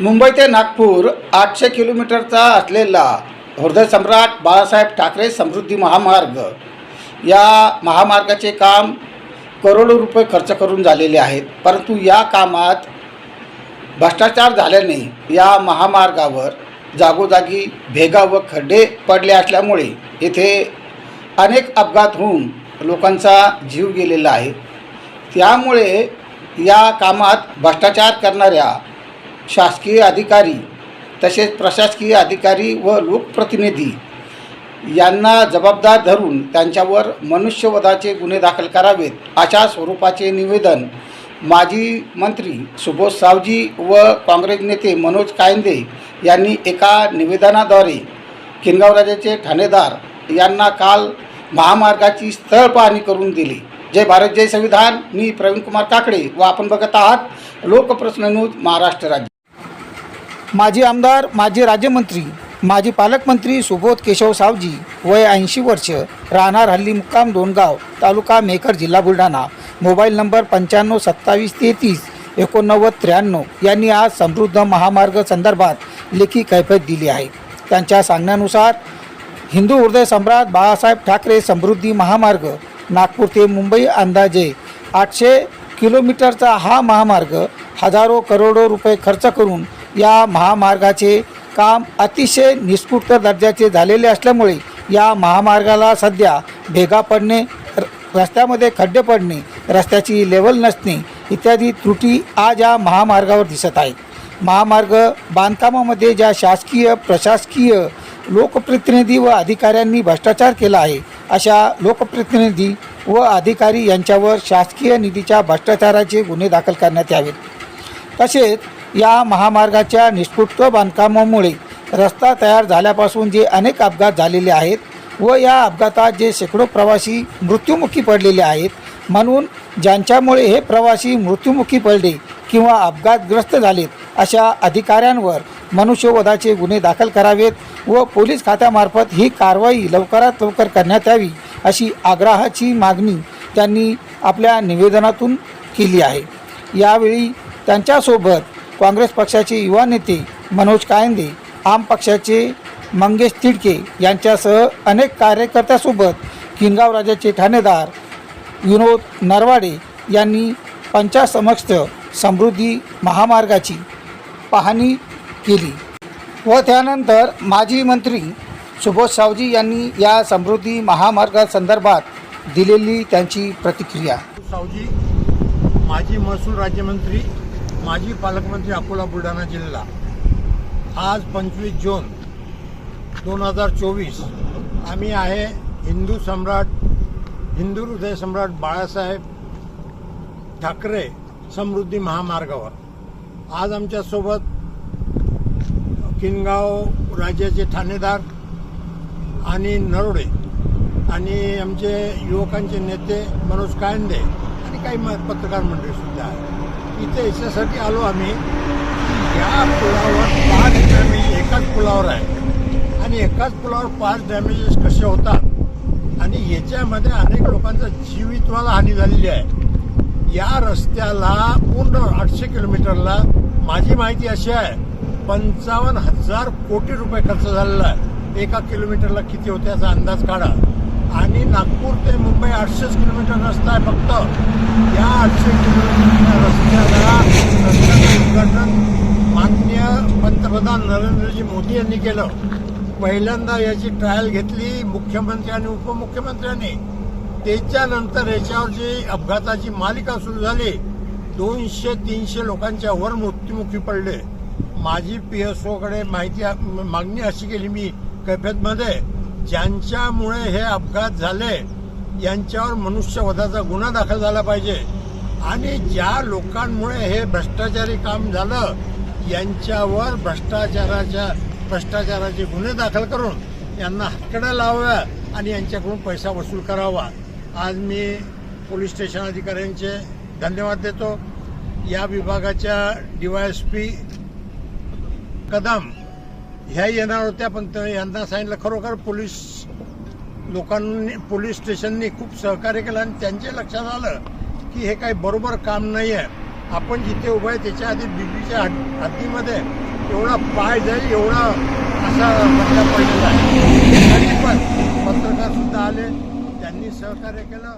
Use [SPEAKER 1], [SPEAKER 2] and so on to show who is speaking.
[SPEAKER 1] मुंबई ते नागपूर आठशे किलोमीटरचा असलेला हृदयसम्राट बाळासाहेब ठाकरे समृद्धी महामार्ग. या महामार्गाचे काम करोडो रुपये खर्च करून झालेले आहेत. परंतु या कामात भ्रष्टाचार झाल्याने या महामार्गावर जागोजागी भेगा व खड्डे पडले असल्यामुळे येथे अनेक अपघात होऊन लोकांचा जीव गेलेला आहे. त्यामुळे या कामात भ्रष्टाचार करणाऱ्या शासकीय अधिकारी तसेच प्रशासकीय अधिकारी व लोकप्रतिनिधी यांना जबाबदार धरून त्यांच्यावर मनुष्यवधाचे गुन्हे दाखल करावेत अशा स्वरूपाचे निवेदन माजी मंत्री सुबोध सावजी व काँग्रेस नेते मनोज कायंदे यांनी एका निवेदनाद्वारे किनगावराजाचे ठाणेदार यांना काल महामार्गाची स्थळ पाहणी करून दिली. जय भारत जय संविधान. मी प्रवीणकुमार काकडे व आपण बघत आहात लोकप्रश्न न्यूज महाराष्ट्र राज्य. माजी आमदार माजी राज्यमंत्री माजी पालकमंत्री सुबोध केशव सावजी वय ऐंशी वर्ष राहणार हल्ली मुक्काम दोनगाव तालुका मेकर जिल्हा बुलढाणा. मोबाईल नंबर पंच्याण्णव सत्तावीस तेहतीस एकोणनव्वद त्र्याण्णव यांनी आज समृद्ध महामार्ग संदर्भात लेखी कैफियत दिली आहे. त्यांच्या सांगण्यानुसार हिंदू हृदय सम्राट बाळासाहेब ठाकरे समृद्धी महामार्ग नागपूर ते मुंबई अंदाजे आठशे किलोमीटरचा हा महामार्ग हजारो करोडो रुपये खर्च करून या महामार्गाचे काम अतिशय निष्कृत दर्जाचे झालेले असल्यामुळे या महामार्गाला सध्या भेगा पडणे र- रस्त्यामध्ये खड्डे पडणे रस्त्याची लेवल नसणे इत्यादी त्रुटी आज या महामार्गावर दिसत आहेत. महामार्ग बांधकामामध्ये ज्या शासकीय प्रशासकीय लोकप्रतिनिधी व अधिकाऱ्यांनी भ्रष्टाचार केला आहे अशा लोकप्रतिनिधी व अधिकारी यांच्यावर शासकीय निधीच्या भ्रष्टाचाराचे गुन्हे दाखल करण्यात यावेत. तसेच या महामार्गाच्या निष्पुट बांधकामामुळे रस्ता तयार झाल्यापासून जे अनेक अपघात झालेले आहेत व या अपघातात जे शेकडो प्रवासी मृत्युमुखी पडलेले आहेत म्हणून ज्यांच्यामुळे हे प्रवासी मृत्युमुखी पडले किंवा अपघातग्रस्त झालेत अशा अधिकाऱ्यांवर मनुष्यवधाचे गुन्हे दाखल करावेत व पोलीस खात्यामार्फत ही कारवाई लवकरात लवकर करण्यात यावी अशी आग्रहाची मागणी त्यांनी आपल्या निवेदनातून केली आहे. यावेळी त्यांच्यासोबत काँग्रेस पक्षाचे युवा नेते मनोज कायंदे आम पक्षाचे मंगेश तिडके यांच्यासह अनेक कार्यकर्त्यासोबत किनगाव राजाचे ठाणेदार विनोद नरवाडे यांनी पंचासमक्ष समृद्धी महामार्गाची पाहणी केली. व त्यानंतर माजी मंत्री सुबोध सावजी यांनी या समृद्धी महामार्गासंदर्भात दिलेली त्यांची प्रतिक्रिया.
[SPEAKER 2] सावजी माजी महसूल राज्यमंत्री माजी पालकमंत्री अकोला बुलढाणा जिल्हा. आज पंचवीस जून दोन हजार चोवीस आम्ही आहे हिंदू सम्राट हिंदू हृदय सम्राट बाळासाहेब ठाकरे समृद्धी महामार्गावर. आज आमच्यासोबत किनगाव राज्याचे ठाणेदार आणि नरोडे आणि आमचे युवकांचे नेते मनोज कायंदे आणि काही पत्रकार मंडळी सुद्धा आहे इथे याच्यासाठी आलो आम्ही. या पुलावर पाच डॅमेज एकाच पुलावर आहे. आणि एकाच पुलावर पाच डॅमेजेस कसे होतात? आणि याच्यामध्ये अनेक लोकांचा जीवितवाला हानी झालेली आहे. या रस्त्याला पूर्ण आठशे किलोमीटरला माझी माहिती अशी आहे पंचावन्न हजार कोटी रुपये खर्च झालेला आहे. एका किलोमीटरला किती होते याचा अंदाज काढा. आणि नागपूर ते मुंबई आठशेच किलोमीटर रस्ता आहे फक्त. या आठशे किलोमीटर रस्त्याला रस्त्याचं उद्घाटन माननीय पंतप्रधान नरेंद्रजी मोदी यांनी केलं. पहिल्यांदा याची ट्रायल घेतली मुख्यमंत्री आणि उपमुख्यमंत्र्यांनी. त्याच्यानंतर याच्यावर जी अपघाताची मालिका सुरू झाली दोनशे तीनशे लोकांच्या वर मृत्युमुखी पडले. माझी पी एस ओकडे माहिती मागणी अशी केली मी कैफेतमध्ये ज्यांच्यामुळे हे अपघात झाले यांच्यावर मनुष्यवधाचा गुन्हा दाखल झाला पाहिजे. आणि ज्या लोकांमुळे हे भ्रष्टाचारी काम झालं यांच्यावर भ्रष्टाचाराच्या भ्रष्टाचाराचे गुन्हे दाखल करून यांना हातकड्या लावाव्या आणि यांच्याकडून पैसा वसूल करावा. आज मी पोलीस स्टेशन अधिकाऱ्यांचे धन्यवाद देतो. या विभागाच्या D Y S P Kadam ह्या येणार होत्या पण यांना सांगितलं खरोखर पोलीस लोकांनी पोलीस स्टेशननी खूप सहकार्य केलं आणि त्यांच्या लक्षात आलं की हे काही बरोबर काम नाही आहे. आपण जिथे उभं आहे त्याच्या आधी बीबीच्या हद हद्दीमध्ये एवढा पाय जाईल एवढा असा बंदा पडलेला आहे. तरी पण पत्रकार सुद्धा आले त्यांनी सहकार्य केलं.